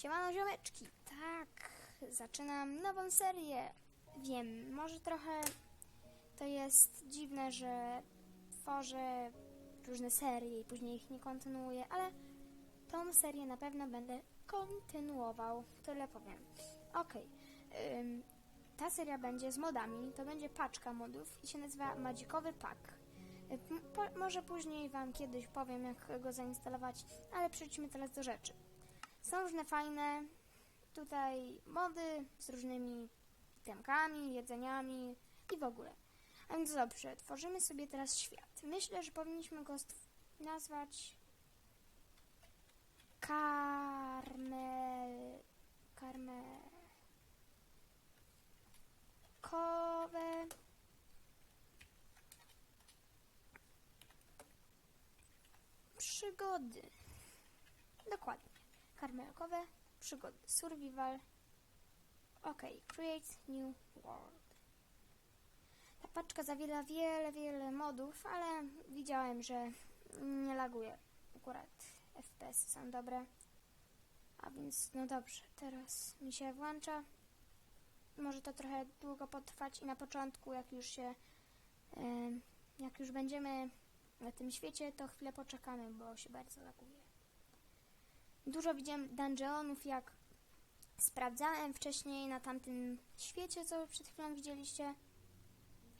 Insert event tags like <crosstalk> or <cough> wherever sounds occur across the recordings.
Siemano ziomeczki, tak, zaczynam nową serię. Wiem, może trochę to jest dziwne, że tworzę różne serie i później ich nie kontynuuję, ale tą serię na pewno będę kontynuował, tyle powiem. Okej, ym, ta seria będzie z modami, to będzie paczka modów i się nazywa Madzikowy Pack. Po, może później Wam kiedyś powiem, jak go zainstalować, ale przejdźmy teraz do rzeczy. Są różne fajne tutaj mody z różnymi temkami, jedzeniami i w ogóle. A więc dobrze, tworzymy sobie teraz świat. Myślę, że powinniśmy go nazwać Karmel... Karmel... Kowe... Przygody. Dokładnie. Karmelkowe przygody. Survival. Ok, create new world. Ta paczka zawiera wiele, wiele modów, ale widziałem, że nie laguje. Akurat FPS są dobre. A więc, no dobrze, teraz mi się włącza. Może to trochę długo potrwać i na początku, jak już się, jak już będziemy na tym świecie, to chwilę poczekamy, bo się bardzo laguje. Dużo widziałem dungeonów, jak sprawdzałem wcześniej na tamtym świecie, co przed chwilą widzieliście.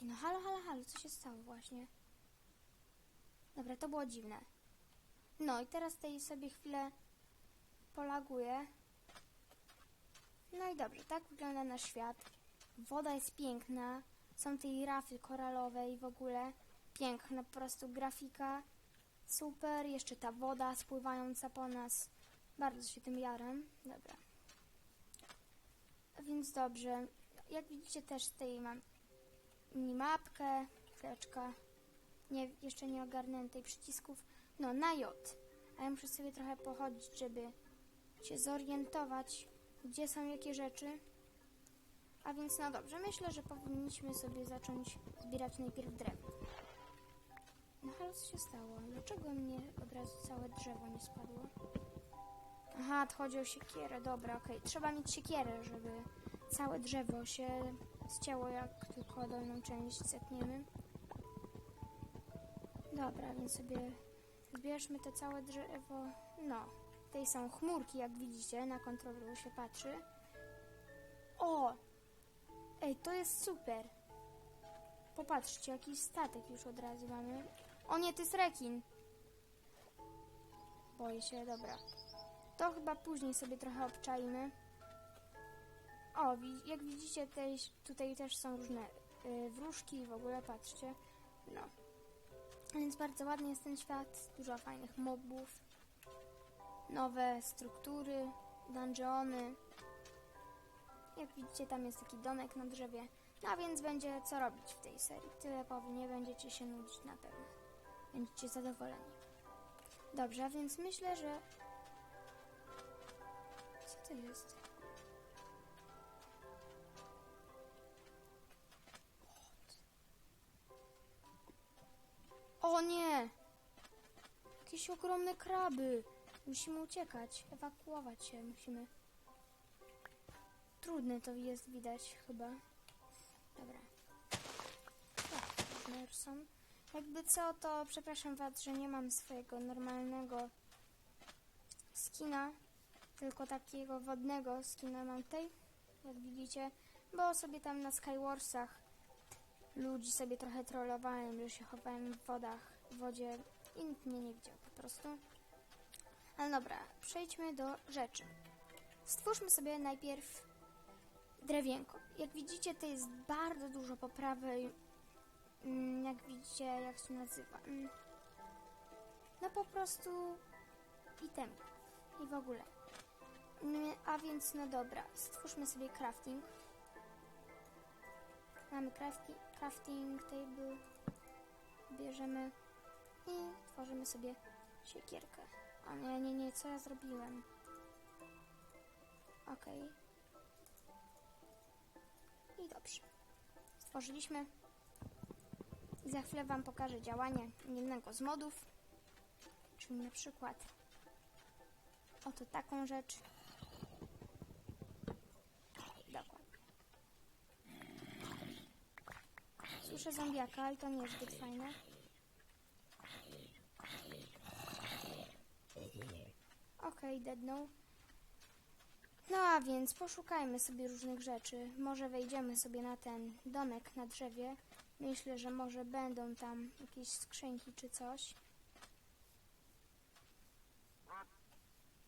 I no halo, halo, halo, co się stało właśnie? Dobra, to było dziwne. No i teraz tutaj sobie chwilę polaguję. No i dobrze, tak wygląda nasz świat. Woda jest piękna, są tej rafy koralowe i w ogóle piękna po prostu grafika. Super, jeszcze ta woda spływająca po nas. Bardzo się tym jaram. Dobra. Więc dobrze. Jak widzicie też tutaj mam minimapkę, chwileczka, nie, jeszcze nie ogarniętej przycisków. No, na J. A ja muszę sobie trochę pochodzić, żeby się zorientować, gdzie są jakie rzeczy. A więc no dobrze, myślę, że powinniśmy sobie zacząć zbierać najpierw drewno. No ale co się stało? Dlaczego mnie od razu całe drzewo nie spadło? Aha, to chodzi o siekierę, dobra, okej. Trzeba mieć siekierę, żeby całe drzewo się ścięło, jak tylko dolną część zetniemy. Dobra, więc sobie zbierzmy to całe drzewo. No, tutaj są chmurki, jak widzicie, na kontrolu się patrzy. O! Ej, to jest super! Popatrzcie, jakiś statek już od razu mamy. O nie, to jest rekin! Boję się, dobra. To chyba później sobie trochę obczajmy. O, jak widzicie, tutaj też są różne y, wróżki w ogóle, patrzcie. No. Więc bardzo ładny jest ten świat, dużo fajnych mobów, nowe struktury, dungeony. Jak widzicie, tam jest taki domek na drzewie. No a więc będzie co robić w tej serii. Tyle powiem, nie będziecie się nudzić na pewno. Będziecie zadowoleni. Dobrze, a więc myślę, że... To jest? O nie! Jakieś ogromne kraby. Musimy uciekać, ewakuować się musimy. Trudne to jest widać chyba. Dobra. Tak, są. Jakby co, to przepraszam was, że nie mam swojego normalnego skina, tylko takiego wodnego skina mam jak widzicie, bo sobie tam na Skywarsach ludzi sobie trochę trollowałem, że się chowałem w wodach, w wodzie i nikt mnie nie widział po prostu. Ale dobra, przejdźmy do rzeczy. Stwórzmy sobie najpierw drewienko. Jak widzicie, to jest bardzo dużo po prawej, mm, jak widzicie, jak się nazywa. Mm, No po prostu item i w ogóle. A więc, no dobra, stwórzmy sobie crafting. Mamy crafti crafting table. Bierzemy i tworzymy sobie siekierkę. O nie, nie, nie, co ja zrobiłem? Okej. I dobrze. Stworzyliśmy. Za chwilę Wam pokażę działanie jednego z modów. Czyli na przykład oto taką rzecz. Słyszę zombiaka, ale to nie jest zbyt fajne. Okej, deadnął. No a więc poszukajmy sobie różnych rzeczy. Może wejdziemy sobie na ten domek na drzewie. Myślę, że może będą tam jakieś skrzynki czy coś.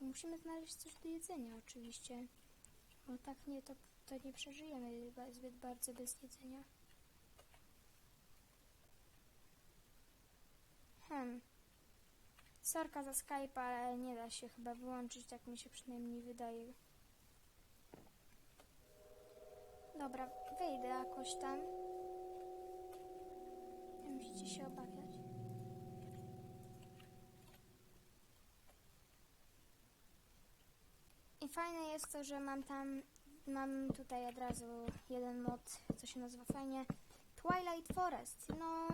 Musimy znaleźć coś do jedzenia oczywiście. Bo tak nie, to, to nie przeżyjemy zbyt bardzo bez jedzenia. Hmm. Sorka za Skype, ale nie da się chyba wyłączyć, tak mi się przynajmniej wydaje. Dobra, wyjdę jakoś tam. Nie musicie się obawiać. I fajne jest to, że mam tam, mam tutaj od razu jeden mod, co się nazywa fajnie Twilight Forest. No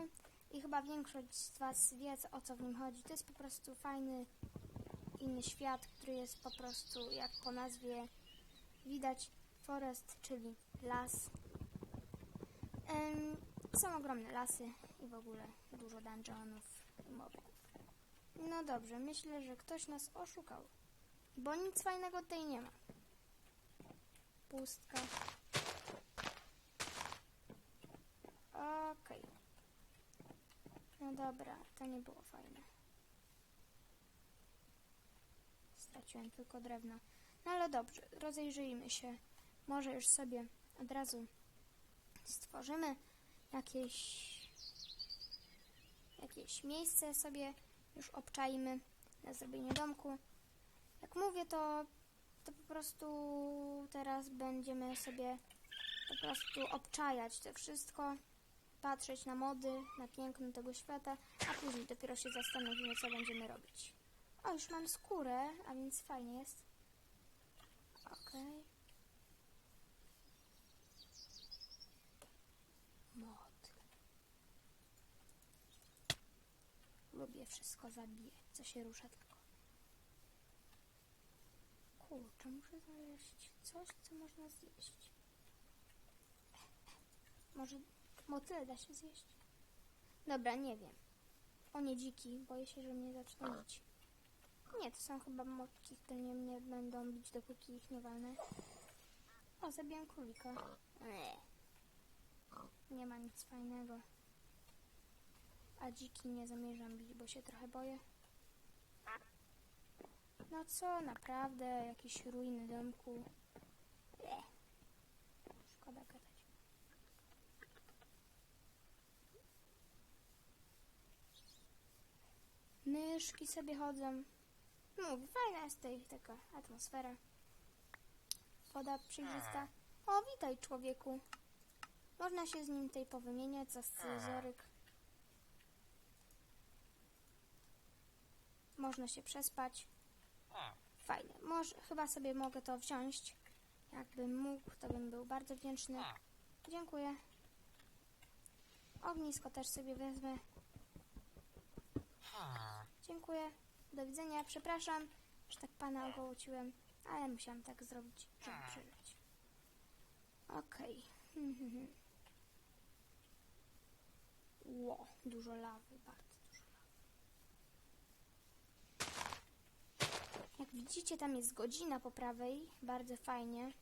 i chyba większość z Was wie o co w nim chodzi. To jest po prostu fajny inny świat, który jest po prostu jak po nazwie widać forest, czyli las. Są ogromne lasy i w ogóle dużo dungeonów i mobków. No dobrze, myślę, że ktoś nas oszukał. Bo nic fajnego tutaj nie ma. Pustka. Okej. No dobra, to nie było fajne. Straciłem tylko drewno. No ale dobrze, rozejrzyjmy się. Może już sobie od razu stworzymy jakieś jakieś miejsce sobie już obczajmy na zrobienie domku. Jak mówię, to, to po prostu teraz będziemy sobie po prostu obczajać to wszystko, patrzeć na mody, na piękno tego świata, a później dopiero się zastanowimy, co będziemy robić. O, już mam skórę, a więc fajnie jest. Okej. Mod. Lubię wszystko zabijać, co się rusza tylko. Kurczę, muszę znaleźć coś, co można zjeść. Może motyle da się zjeść? Dobra, nie wiem. O nie dziki, boję się, że mnie zaczną bić. Nie, to są chyba motki, które nie mnie będą bić, dopóki ich nie walnę. O, zabiłem królika. Nie. Nie ma nic fajnego. A dziki nie zamierzam bić, bo się trochę boję. No co, naprawdę, jakieś ruiny domku. Nie. Szkoda gadać. Myszki sobie chodzą. Mówię, fajna jest tutaj taka atmosfera. Woda przejrzysta. O, witaj człowieku. Można się z nim tutaj powymieniać za scyzoryk. Można się przespać. Fajnie. Może, chyba sobie mogę to wziąć. Jakbym mógł, to bym był bardzo wdzięczny. Dziękuję. Ognisko też sobie wezmę. Dziękuję. Do widzenia. Przepraszam, że tak pana ogołociłem, ale musiałam tak zrobić, żeby przeżyć. Okej. Okay. <laughs> Ło, dużo lawy, bardzo dużo lawy. Jak widzicie, tam jest godzina po prawej, bardzo fajnie.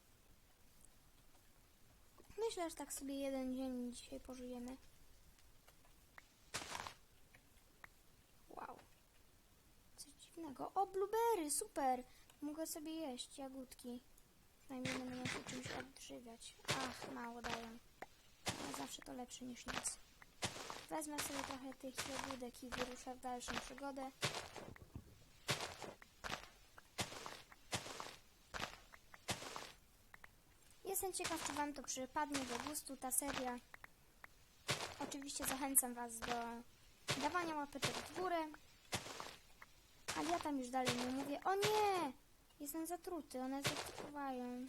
Myślę, że tak sobie jeden dzień dzisiaj pożyjemy. O, blueberry, super! Mogę sobie jeść jagódki. Przynajmniej będę się czymś odżywiać. Ach, mało dają. Ale zawsze to lepsze niż nic. Wezmę sobie trochę tych jagódek i wyruszę w dalszą przygodę. Jestem ciekaw, czy Wam to przypadnie do gustu ta seria. Oczywiście zachęcam Was do dawania łapeczek w górę. Ale ja tam już dalej nie mówię. O nie! Jestem zatruty, one zatruwają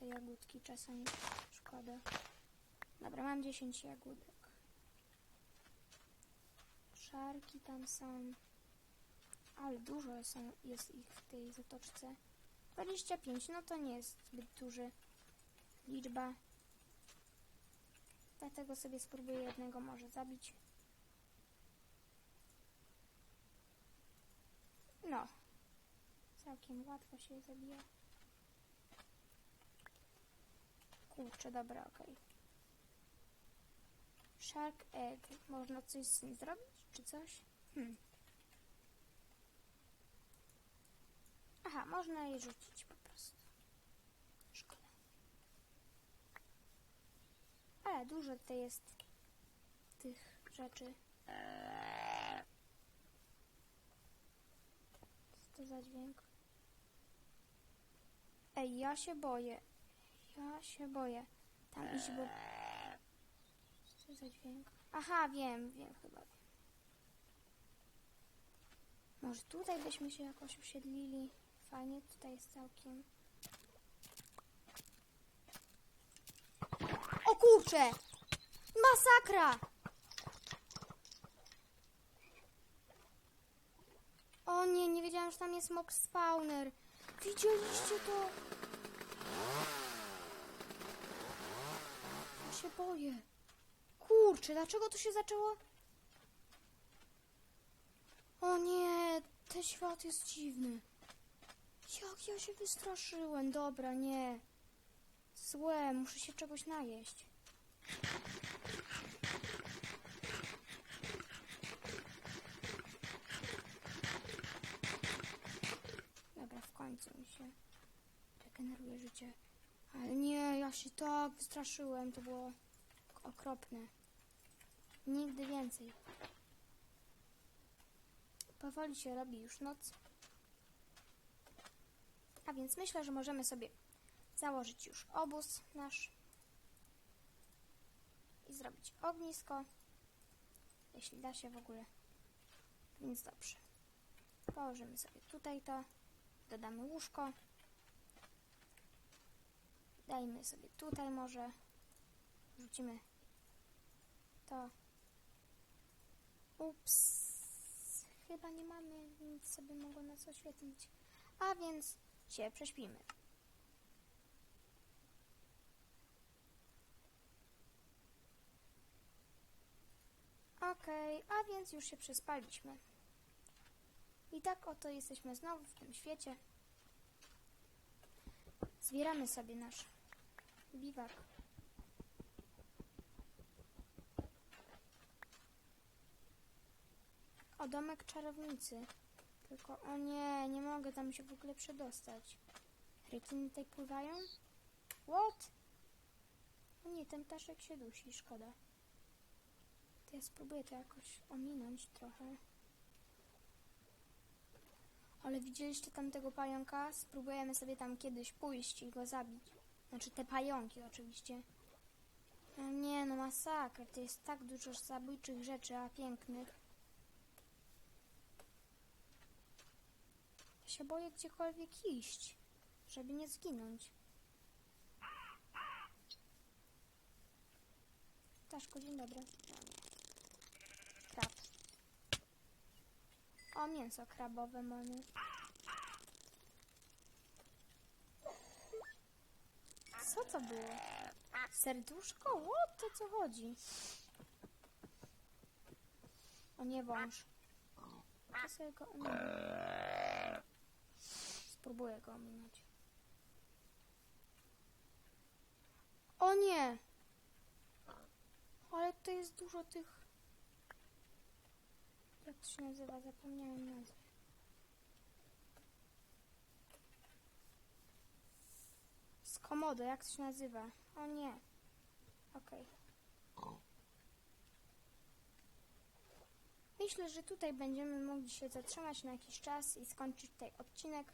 te jagódki czasami. Szkoda. Dobra, mam 10 jagódek. Szarki tam są. Ale dużo są, jest ich w tej zatoczce. 25, no to nie jest zbyt duży liczba. Dlatego sobie spróbuję jednego może zabić. No. Całkiem łatwo się zabija. Kurczę, dobra, okej. Shark egg. Można coś z nim zrobić, czy coś? Hmm. Aha, można je rzucić po prostu. Szkoda. Ale dużo tutaj jest tych rzeczy. Co to za dźwięk? Ej, ja się boję. Ja się boję. Tam iść, bo... Co za dźwięk? Aha, wiem, wiem chyba. Może tutaj byśmy się jakoś usiedlili. Fajnie, tutaj jest całkiem. O kurcze! Masakra! O nie, nie wiedziałam, że tam jest mock spawner. Widzieliście to? Ja się boję. Kurczę, dlaczego to się zaczęło? O nie, ten świat jest dziwny. Jak ja się wystraszyłem. Dobra, nie. Złe, muszę się czegoś najeść. Dobra, w końcu mi się regeneruje życie. Ale nie, ja się tak wystraszyłem. To było okropne. Nigdy więcej. Powoli się robi już noc. A więc myślę, że możemy sobie założyć już obóz nasz i zrobić ognisko, jeśli da się w ogóle. Więc dobrze. Położymy sobie tutaj to, dodamy łóżko. Dajmy sobie tutaj może. Rzucimy to. Ups. Chyba nie mamy nic sobie mogło nas oświetlić. A więc się prześpimy. Okej, a więc już się przespaliśmy. I tak oto jesteśmy znowu w tym świecie. Zbieramy sobie nasz biwak. O, domek czarownicy. Tylko, o nie, nie mogę tam się w ogóle przedostać. Rekiny tutaj pływają? What? O nie, ten ptaszek się dusi, szkoda. To ja spróbuję to jakoś ominąć trochę. Ale widzieliście tam tego pająka? Spróbujemy sobie tam kiedyś pójść i go zabić. Znaczy te pająki oczywiście. No nie, no masakra. To jest tak dużo zabójczych rzeczy, a pięknych. Ja się boję gdziekolwiek iść, żeby nie zginąć. Ptaszku, dzień dobry. Krab. O, mięso krabowe mamy. Co to było? Serduszko? O, to co chodzi? O nie, wąż. Ja sobie go. Spróbuję go ominąć. O nie! Ale to jest dużo tych... Jak to się nazywa? Zapomniałem nazwy. Komodo, jak to się nazywa? O nie. Okej. Myślę, że tutaj będziemy mogli się zatrzymać na jakiś czas i skończyć tutaj odcinek.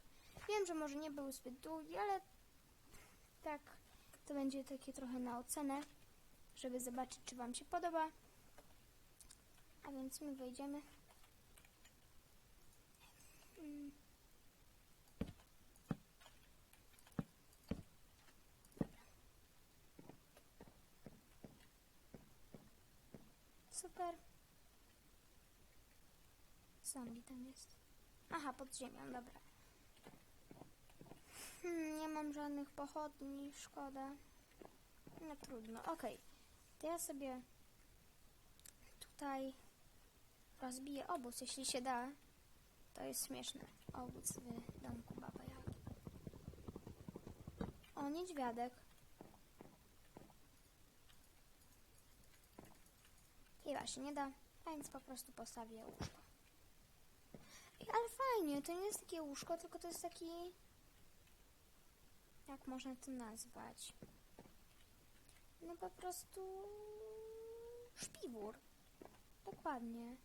Wiem, że może nie był zbyt długi, ale tak, to będzie takie trochę na ocenę, żeby zobaczyć, czy Wam się podoba. A więc my wejdziemy. Mm. Super. Zombie tam jest. Aha, pod ziemią, dobra. Hmm, nie mam żadnych pochodni, szkoda. No trudno, okej. To ja sobie tutaj rozbiję obóz, jeśli się da. To jest śmieszne. Obóz w domku Baba Jagi. O, niedźwiadek. Się nie da, więc po prostu postawię łóżko. Ale fajnie, to nie jest takie łóżko, tylko to jest taki... Jak można to nazwać? No po prostu... Szpiwór. Dokładnie.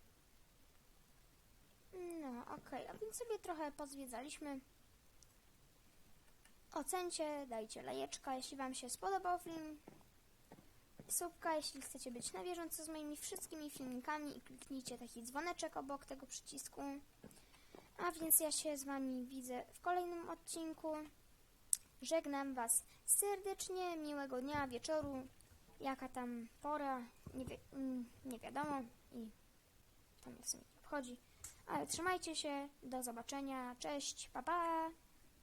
No, okej, a więc sobie trochę pozwiedzaliśmy. Ocencie, dajcie lajeczka, jeśli Wam się spodobał film. Subka, jeśli chcecie być na bieżąco z moimi wszystkimi filmikami i kliknijcie taki dzwoneczek obok tego przycisku. A więc ja się z Wami widzę w kolejnym odcinku. Żegnam Was serdecznie, miłego dnia, wieczoru, jaka tam pora, nie, wi- mm, nie wiadomo i to mnie w sumie nie obchodzi. Ale trzymajcie się, do zobaczenia, cześć, pa pa!